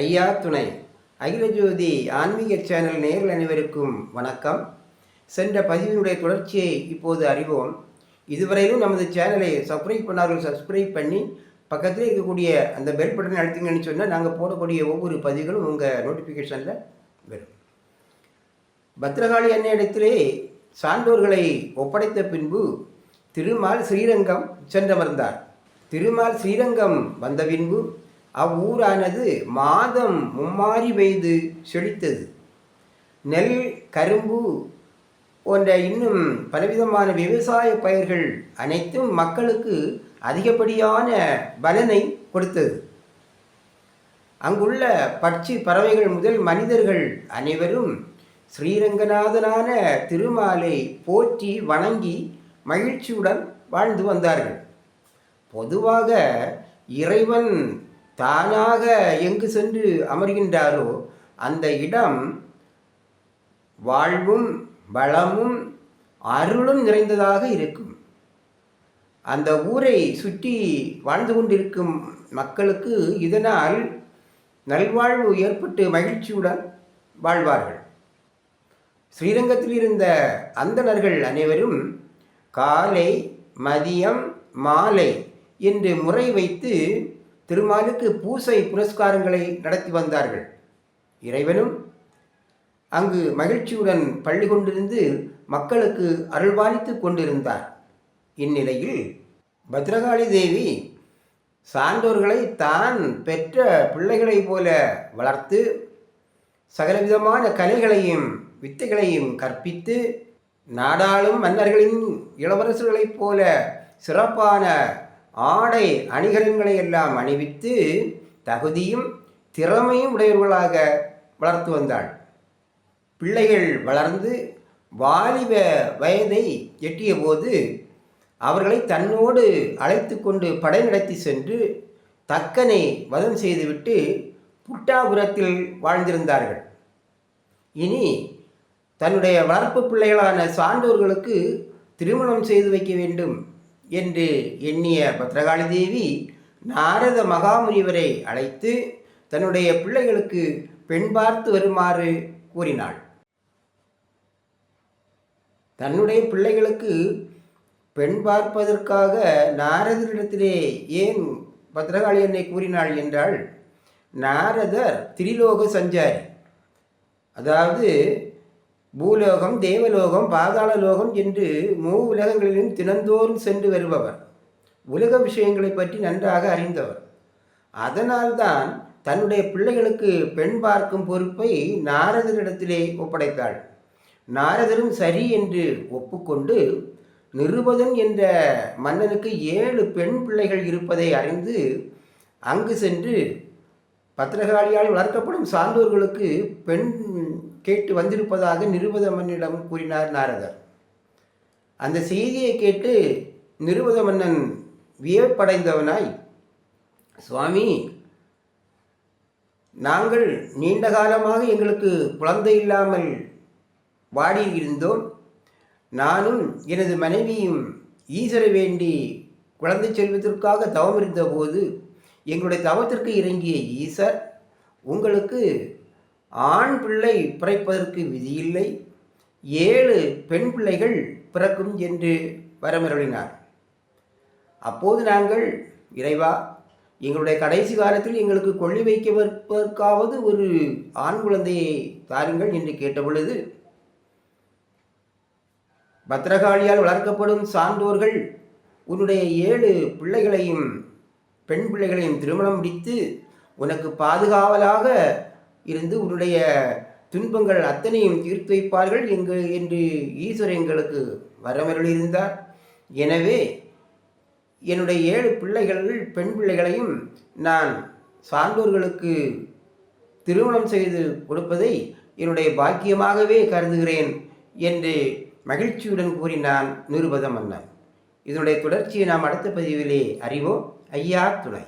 ஐயா துணை. அகில ஜோதி ஆன்மீக சேனல் நேரில் அனைவருக்கும் வணக்கம். சென்ற பதிவினுடைய தொடர்ச்சியை இப்போது அறிவோம். இதுவரையிலும் நமது சேனலை சப்ஸ்கிரைப் பண்ணார்கள் சப்ஸ்கிரைப் பண்ணி பக்கத்தில் இருக்கக்கூடிய அந்த பெல் பட்டன் அழுத்திங்கன்னு சொன்னால் நாங்கள் போடக்கூடிய ஒவ்வொரு பதிவுகளும் உங்கள் நோட்டிஃபிகேஷனில் வரும். பத்ரகாளி அன்னையிடத்திலே சான்றோர்களை ஒப்படைத்த பின்பு திருமால் ஸ்ரீரங்கம் சென்றமர்ந்தார். திருமால் ஸ்ரீரங்கம் வந்த பின்பு அவ்வூரானது மாதம் மும்மாறி பெய்து செழித்தது. நெல் கரும்பு போன்ற இன்னும் பலவிதமான விவசாய பயிர்கள் அனைத்தும் மக்களுக்கு அதிகப்படியான பலனை கொடுத்தது. அங்குள்ள பட்சி பறவைகள் முதல் மனிதர்கள் அனைவரும் ஸ்ரீரங்கநாதனான திருமாலை போற்றி வணங்கி மகிழ்ச்சியுடன் வாழ்ந்து வந்தார்கள். பொதுவாக இறைவன் தானாக எங்கு சென்று அமர்கின்றாரோ அந்த இடம் வாழ்வும் வளமும் அருளும் நிறைந்ததாக இருக்கும். அந்த ஊரை சுற்றி வாழ்ந்து கொண்டிருக்கும் மக்களுக்கு இதனால் நல்வாழ்வு ஏற்பட்டு மகிழ்ச்சியுடன் வாழ்வார்கள். ஸ்ரீரங்கத்தில் இருந்த அந்தணர்கள் அனைவரும் காலை மதியம் மாலை என்று முறை வைத்து திருமாலுக்கு பூசை புரஸ்காரங்களை நடத்தி வந்தார்கள். இறைவனும் அங்கு மகிழ்ச்சியுடன் பள்ளி கொண்டிருந்து மக்களுக்கு அருள்பாலித்து கொண்டிருந்தார். இந்நிலையில் பத்ரகாளி தேவி சான்றோர்களை தான் பெற்ற பிள்ளைகளைப் போல வளர்த்து சகலவிதமான கலைகளையும் வித்தைகளையும் கற்பித்து நாடாளும் மன்னர்களின் இளவரசர்களைப் போல சிறப்பான ஆடை அணிகலன்களை எல்லாம் அணிவித்து தகுதியும் திறமையும் உடையவர்களாக வளர்த்து வந்தாள். பிள்ளைகள் வளர்ந்து வாலிப வயதை எட்டிய போது அவர்களை தன்னோடு அழைத்து கொண்டு படை நடத்தி சென்று தக்கனை வதம் செய்துவிட்டு புட்டாபுரத்தில் வாழ்ந்திருந்தார்கள். இனி தன்னுடைய வளர்ப்பு பிள்ளைகளான சான்றோர்களுக்கு திருமணம் செய்து வைக்க வேண்டும். என்று எண்ணிய பத்ரகாளி தேவி நாரத மகாமுனிவரை அழைத்து தன்னுடைய பிள்ளைகளுக்கு பெண் பார்த்து வருமாறு கூறினாள். தன்னுடைய பிள்ளைகளுக்கு பெண் பார்ப்பதற்காக நாரதரிடத்திலே ஏன் பத்ரகாளி என்னை கூறினாள் என்றால் நாரதர் திரிலோக சஞ்சாரி. அதாவது பூலோகம் தேவலோகம் பாதாள லோகம் என்று மூ உலகங்களிலும் தினந்தோறும் சென்று வருபவர். உலக விஷயங்களை பற்றி நன்றாக அறிந்தவர். அதனால்தான் தன்னுடைய பிள்ளைகளுக்கு பெண் பார்க்கும் பொறுப்பை நாரதரிடத்திலே ஒப்படைத்தாள். நாரதரும் சரி என்று ஒப்புக்கொண்டு நிருபதன் என்ற மன்னனுக்கு ஏழு பெண் பிள்ளைகள் இருப்பதை அறிந்து அங்கு சென்று பத்திரகாளியால் வளர்க்கப்படும் சான்றோர்களுக்கு பெண் கேட்டு வந்திருப்பதாக நிருபத மன்னிடம் கூறினார் நாரதர். அந்த செய்தியை கேட்டு நிருபத மன்னன் வியப்படைந்தவனாய் சுவாமி நாங்கள் நீண்ட காலமாக எங்களுக்கு குழந்தை இல்லாமல் வாடி இருந்தோம் நானும் எனது மனைவியும் ஈஸ்வரை வேண்டி குழந்தை செல்வதற்காக தவம் இருந்தபோது எங்களுடைய தவத்திற்கு இறங்கிய ஈசர் உங்களுக்கு ஆண் பிள்ளை பிறப்பதற்கு விதியில்லை ஏழு பெண் பிள்ளைகள் பிறக்கும் என்று வரமிருளினார். அப்போது நாங்கள் இறைவா எங்களுடைய கடைசி காலத்தில் எங்களுக்கு கொள்ளி வைப்பதற்காவது ஒரு ஆண் குழந்தையை தாருங்கள் என்று கேட்டபொழுது பத்ரகாளியால் வளர்க்கப்படும் சான்றோர்கள் உன்னுடைய ஏழு பிள்ளைகளையும் பெண் பிள்ளைகளையும் திருமணம் முடித்து உனக்கு பாதுகாவலாக இருந்து உன்னுடைய துன்பங்கள் அத்தனையும் தீர்த்து வைப்பார்கள் எங்கள் என்று ஈஸ்வரன் எங்களுக்கு வரமருளியிருந்தார். எனவே என்னுடைய ஏழு பிள்ளைகள் பெண் பிள்ளைகளையும் நான் சான்றோர்களுக்கு திருமணம் செய்து கொடுப்பதை என்னுடைய பாக்கியமாகவே கருதுகிறேன் என்று மகிழ்ச்சியுடன் கூறினான் நிருபதம் மன்னன் இதனுடைய தொடர்ச்சியை நாம் அடுத்த பதிவிலே அறிவோம். ஐயா துணை